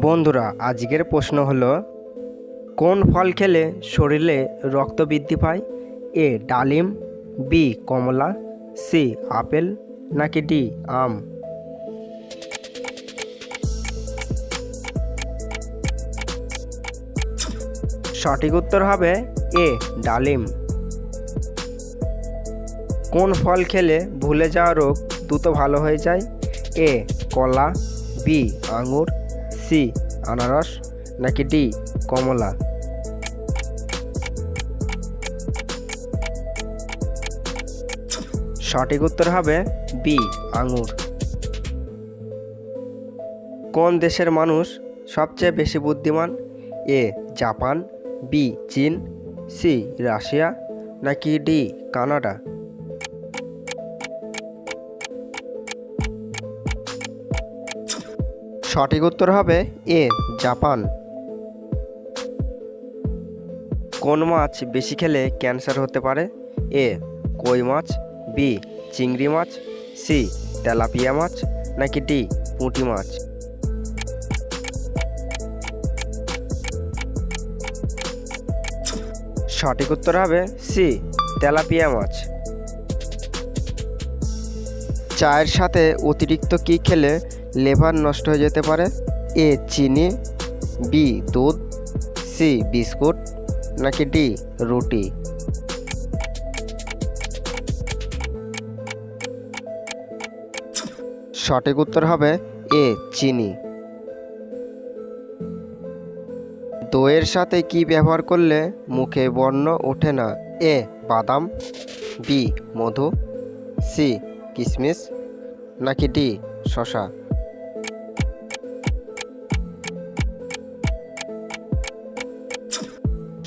বন্ধুরা, আজকের প্রশ্ন হলো, কোন ফল খেলে শরীরে রক্ত বৃদ্ধি পায়? এ, ডালিম, বি, কমলা, সি, আপেল, নাকি ডি, আম? সঠিক উত্তর হবে এ, ডালিম। কোন ফল খেলে ভুলে যাওয়া রোগ দ্রুত ভালো হয়ে যায়? এ, কলা, বি, আঙুর সি, আনারস নাকি ডি, কমলা? সঠিক উত্তর হবে বি, আঙুর। কোন দেশের মানুষ সবচেয়ে বেশি বুদ্ধিমান? এ, জাপান, বি, চীন, সি, রাশিয়া, নাকি ডি, কানাডা? সঠিক উত্তর হবে এ, জাপান। কোন মাছ বেশি খেলে ক্যান্সার হতে পারে? এ, কই মাছ, বি, চিংড়ি মাছ, সি, তেলাপিয়া মাছ, নাকি ডি, পুঁটি মাছ? সঠিক উত্তর হবে সি, তেলাপিয়া মাছ। চায়ের সাথে অতিরিক্ত কি খেলে লেভার নষ্ট হয়ে যেতে পারে। এ চিনি, বি দুধ, সি বিস্কুট, নাকি ডি রুটি? সঠিক উত্তর হবে এ চিনি। দইয়ের সাথে কি ব্যবহার করলে মুখে বর্ণ ওঠে না? এ বাদাম, বি মধু, সি কিশমিশ নাকি ডি শশা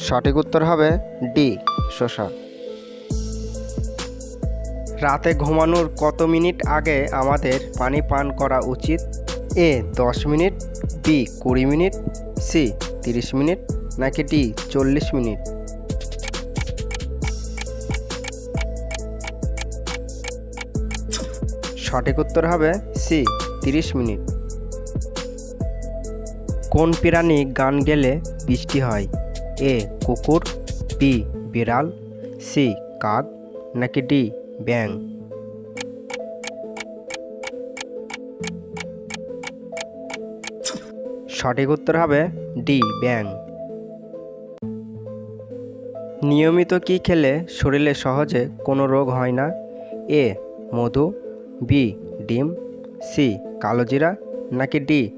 সঠিক উত্তর হবে ডি শশা রাতে ঘুমানোর কত মিনিট আগে আমাদের পানি পান করা উচিত? এ, দশ মিনিট, বি, কুড়ি মিনিট, সি, তিরিশ মিনিট, নাকি ডি, চল্লিশ মিনিট? সঠিক উত্তর হবে সি, তিরিশ মিনিট। কোন প্রাণী গান গেলে বৃষ্টি হয়? এ কুকুর, বি বিড়াল, সি কাক, নাকি ডি ব্যাং সঠিক উত্তর হবে ডি ব্যাং নিয়মিত কি খেলে শরীরে সহজে কোনো রোগ হয় না? এ মধু, বি ডিম, সি কালোজিরা, নাকি ডি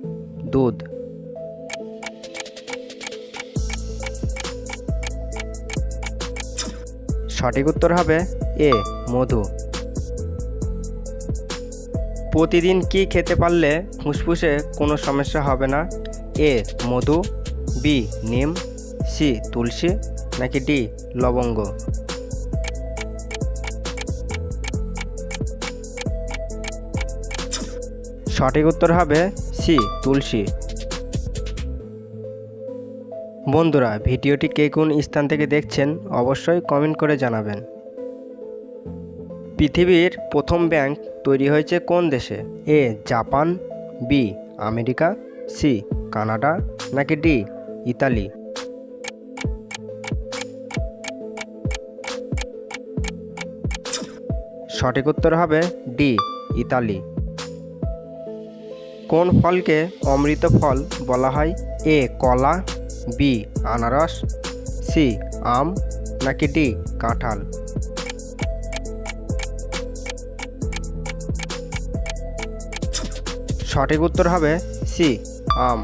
দুধ? সঠিক উত্তর হবে এ, মধু। প্রতিদিন কি খেতে পারলে ফুসফুসে কোনো সমস্যা হবে না? এ, মধু, বি, নিম, সি, তুলসী, নাকি ডি, লবঙ্গ? সঠিক উত্তর হবে সি, তুলসী। বন্ধুরা, ভিডিওটি কে কোন স্থান থেকে দেখছেন অবশ্যই কমেন্ট করে জানাবেন। পৃথিবীর প্রথম ব্যাংক তৈরি হয়েছে কোন দেশে? A, Japan, B, America, C, Canada, নাকি ডি, ইতালি? সঠিক উত্তর হবে ডি, ইতালি। কোন ফলকে অমৃত ফল বলা হয়? এ, কলা বি আনারস সি আম নাকি ডি কাঁঠাল? সঠিক উত্তর হবে সি আম।